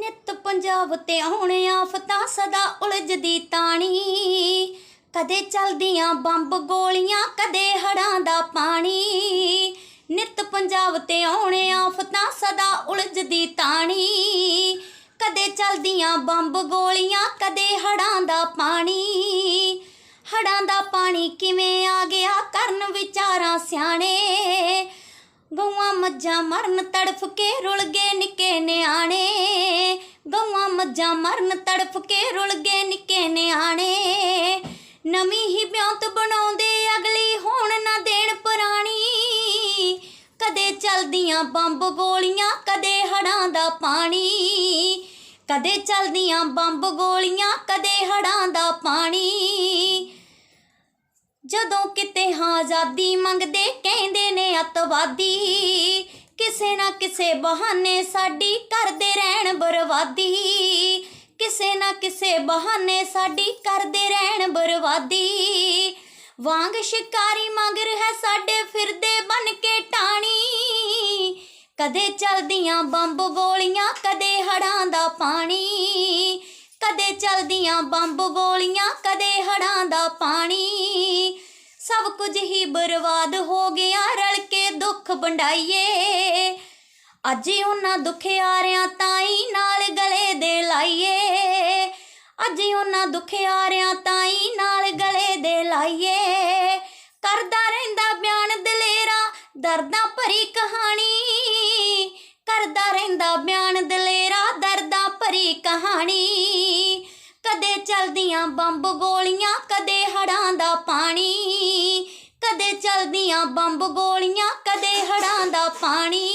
ਨਿਤ ਪੰਜਾਬ ਤੇ ਆਉਣ ਆਫਤਾਂ ਸਦਾ ਉਲਝਦੀ ਤਾਣੀ। ਕਦੇ ਚਲਦੀਆਂ ਬੰਬ ਗੋਲੀਆਂ, ਕਦੇ ਹੜਾਂ ਦਾ ਪਾਣੀ। ਨਿਤ ਪੰਜਾਬ ਤੇ ਆਉਣ ਆਫਤਾਂ ਸਦਾ ਉਲਝਦੀ ਤਾਣੀ। ਕਦੇ ਚਲਦੀਆਂ ਬੰਬ ਗੋਲੀਆਂ, ਕਦੇ ਹੜਾਂ ਦਾ ਪਾਣੀ। ਹੜਾਂ ਦਾ ਪਾਣੀ ਕਿਵੇਂ ਆ ਗਿਆ ਕਰਨ ਵਿਚਾਰਾਂ ਸਿਆਣੇ। ਗਊਆਂ ਮੱਝਾਂ ਮਰਨ ਤੜਫ ਕੇ ਰੁਲ ਗਏ ਨਿੱਕੇ ਨਿਆਣੇ। ਗਊਆਂ ਮਰਨ ਤੜਫ ਕੇ ਰੁਲ ਗਏ ਨਿੱਕੇ ਨਿਆਣੇ। ਨਵੀਂ ਹੀ ਬਿਉਂਤ ਬਣਾਉਂਦੇ ਅਗਲੀ ਹੋਣ ਨਾ ਦੇਣ ਪੁਰਾਣੀ। ਕਦੇ ਚਲਦੀਆਂ ਬੰਬ ਗੋਲੀਆਂ, ਕਦੇ ਹੜਾਂ ਦਾ ਪਾਣੀ। ਕਦੇ ਚਲਦੀਆਂ ਬੰਬ ਗੋਲੀਆਂ, ਕਦੇ ਹੜਾਂ ਦਾ ਪਾਣੀ। ਜਦੋਂ ਕਿਤੇ ਹਾਂ ਆਜ਼ਾਦੀ ਮੰਗਦੇ, ਕਹਿੰਦੇ ਨੇ ਅਤਵਾਦੀ। ਕਿਸੇ ਨਾ ਕਿਸੇ ਬਹਾਨੇ ਸਾਡੀ ਕਰਦੇ ਰਹਿਣ ਬਰਬਾਦੀ। ਕਿਸੇ ਨਾ ਕਿਸੇ ਬਹਾਨੇ ਸਾਡੀ ਕਰਦੇ ਰਹਿਣ ਬਰਬਾਦੀ। ਵਾਂਗ ਸ਼ਿਕਾਰੀ ਮਗਰ ਹੈ ਸਾਡੇ ਫਿਰਦੇ ਬਨ ਕੇ ਟਾਣੀ। ਕਦੇ ਚਲਦੀਆਂ ਬੰਬ ਗੋਲੀਆਂ ਕਦੇ ਹੜਾਂ ਦਾ ਪਾਣੀ। ਕਦੇ ਚਲਦੀਆਂ ਬੰਬ ਗੋਲੀਆਂ ਕਦੇ ਹੜਾਂ ਦਾ ਪਾਣੀ। ਸਭ ਕੁਝ ਹੀ ਬਰਬਾਦ ਹੋ ਗਿਆ, ਰਲ ਕੇ ਦੁੱਖ ਵੰਡਾਈਏ। ਅੱਜ ਹੀ ਉਹਨਾਂ ਦੁਖਿਆਰਿਆਂ ਤਾਈ ਦੁਖਿਆਰਿਆਂ ਤਾਈ ਨਾਲ ਗਲੇ ਦੇ ਲਾਈਏ। ਕਰਦਾ ਰਹਿੰਦਾ ਬਿਆਨ ਦਲੇਰਾ, ਦਰਦਾਂ ਭਰੀ ਕਹਾਣੀ। ਕਰਦਾ ਰਹਿੰਦਾ ਬਿਆਨ ਦਲੇਰਾ, ਦਰਦਾਂ ਭਰੀ ਕਹਾਣੀ। ਕਦੇ ਚਲਦੀਆਂ ਬੰਬ ਗੋਲੀਆਂ, ਕਦੇ ਹੜਾਂ ਦਾ ਪਾਣੀ। ਕਦੇ ਚਲਦੀਆਂ ਬੰਬ ਗੋਲੀਆਂ, ਕਦੇ ਹੜਾਂ ਦਾ ਪਾਣੀ।